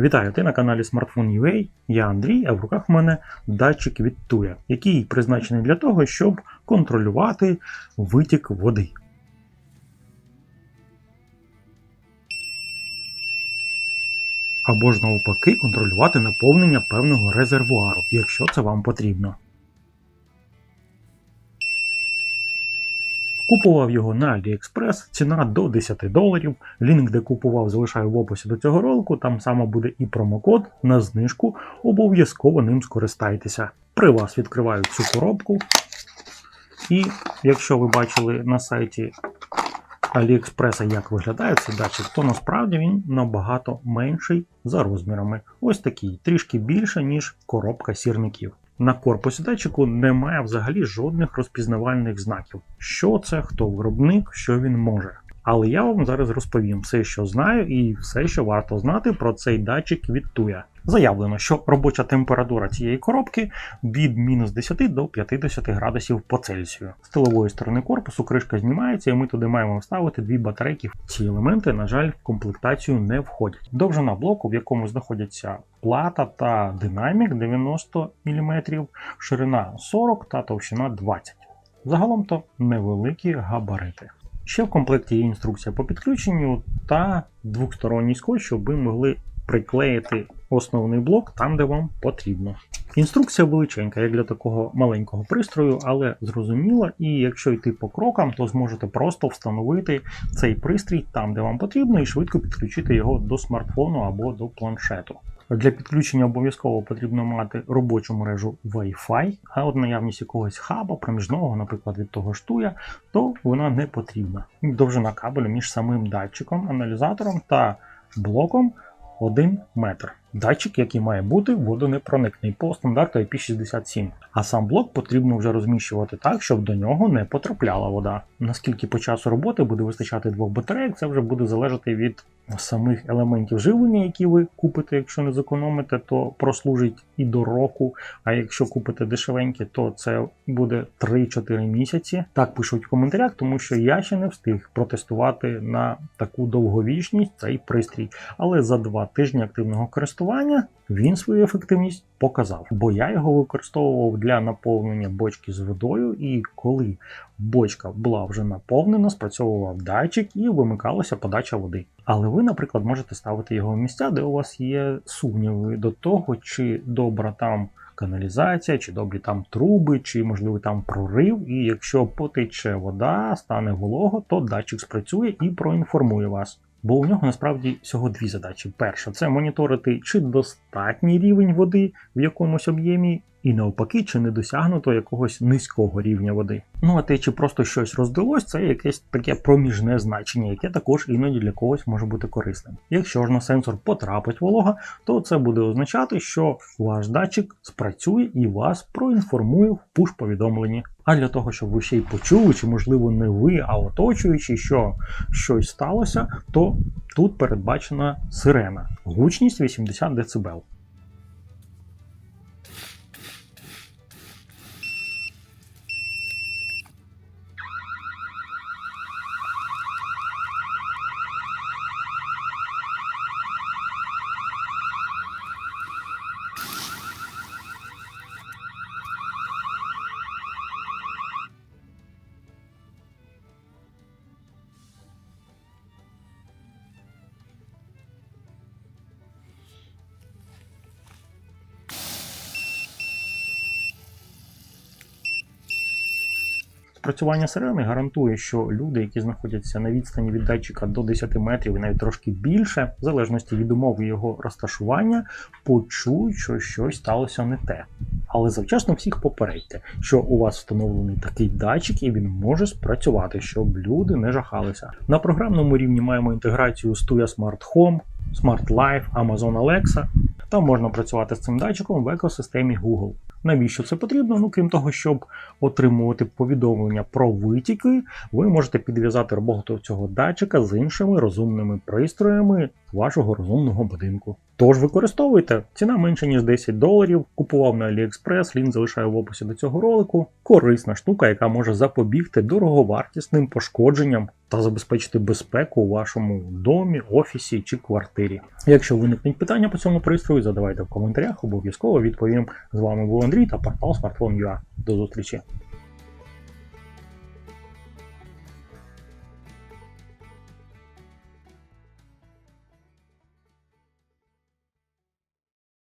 Вітаю, ти на каналі Smartphone.ua, Я Андрій, а в руках в мене датчик від Туя, який призначений для того, щоб контролювати витік води. Або ж навпаки контролювати наповнення певного резервуару, якщо це вам потрібно. Купував його на AliExpress, ціна до 10 доларів. Лінк, де купував, залишаю в описі до цього ролику. Там само буде і промокод на знижку. Обов'язково ним скористайтеся. При вас відкриваю цю коробку. І якщо ви бачили на сайті AliExpress, як виглядає цей датчик, то насправді він набагато менший за розмірами. Ось такий, трішки більше, ніж коробка сірників. На корпусі датчику немає взагалі жодних розпізнавальних знаків. Що це, хто виробник, що він може. Але я вам зараз розповім все, що знаю, і все, що варто знати про цей датчик від Tuya. Заявлено, що робоча температура цієї коробки від мінус 10 до 50 градусів по Цельсію. З тилової сторони корпусу кришка знімається, і ми туди маємо вставити дві батарейки. Ці елементи, на жаль, в комплектацію не входять. Довжина блоку, в якому знаходяться плата та динамік 90 мм, ширина 40 та товщина 20 Загалом то невеликі габарити. Ще в комплекті є інструкція по підключенню та двохсторонній скотч, щоб ви могли приклеїти основний блок там, де вам потрібно. Інструкція величенька, як для такого маленького пристрою, але зрозуміла, і якщо йти по крокам, то зможете просто встановити цей пристрій там, де вам потрібно, і швидко підключити його до смартфону або до планшету. Для підключення обов'язково потрібно мати робочу мережу Wi-Fi, а от наявність якогось хаба проміжного, наприклад, від того ж туя, то вона не потрібна. Довжина кабелю між самим датчиком, аналізатором та блоком 1 метр. Датчик, який має бути водонепроникний по стандарту IP67. А сам блок потрібно вже розміщувати так, щоб до нього не потрапляла вода. Наскільки по часу роботи буде вистачати двох батарейок, це вже буде залежати від самих елементів живлення, які ви купите, якщо не зекономите, то прослужить і до року. А якщо купите дешевеньке, то це буде 3-4 місяці. Так пишуть в коментарях, тому що я ще не встиг протестувати на таку довговічність цей пристрій. Але за два тижні активного користування він свою ефективність показав, бо я його використовував для наповнення бочки з водою, і коли бочка була вже наповнена, спрацьовував датчик і вимикалася подача води. Але ви, наприклад, можете ставити його в місця, де у вас є сумніви до того, чи добра там каналізація, чи добрі там труби, чи можливо там прорив. І якщо потече вода, стане волого, то датчик спрацює і проінформує вас. Бо у нього насправді всього дві задачі. Перша це моніторити, чи достатній рівень води в якомусь об'ємі, і навпаки, чи не досягнуто якогось низького рівня води. Ну а те, чи просто щось роздалось, це якесь таке проміжне значення, яке також іноді для когось може бути корисним. Якщо ж на сенсор потрапить волога, то це буде означати, що ваш датчик спрацює і вас проінформує в пуш-повідомленні. А для того, щоб ви ще й почули, чи можливо не ви, а оточуючи, що щось сталося, то тут передбачена сирена. Гучність 80 дБ. Спрацювання сирени гарантує, що люди, які знаходяться на відстані від датчика до 10 метрів і навіть трошки більше, в залежності від умови його розташування, почують, що щось сталося не те. Але завчасно всіх попередьте, що у вас встановлений такий датчик і він може спрацювати, щоб люди не жахалися. На програмному рівні маємо інтеграцію з Tuya Smart Home, Smart Life, Amazon Alexa. Там можна працювати з цим датчиком в екосистемі Google. Навіщо це потрібно? Ну, крім того, щоб отримувати повідомлення про витіки, ви можете підв'язати роботу цього датчика з іншими розумними пристроями, вашого розумного будинку. Тож використовуйте, ціна менше ніж 10 доларів. Купував на AliExpress, лінк залишаю в описі до цього ролику. Корисна штука, яка може запобігти дороговартісним пошкодженням та забезпечити безпеку у вашому домі, офісі чи квартирі. Якщо виникнуть питання по цьому пристрою, задавайте в коментарях, обов'язково відповім. З вами був Андрій та портал Smartphone.ua. До зустрічі!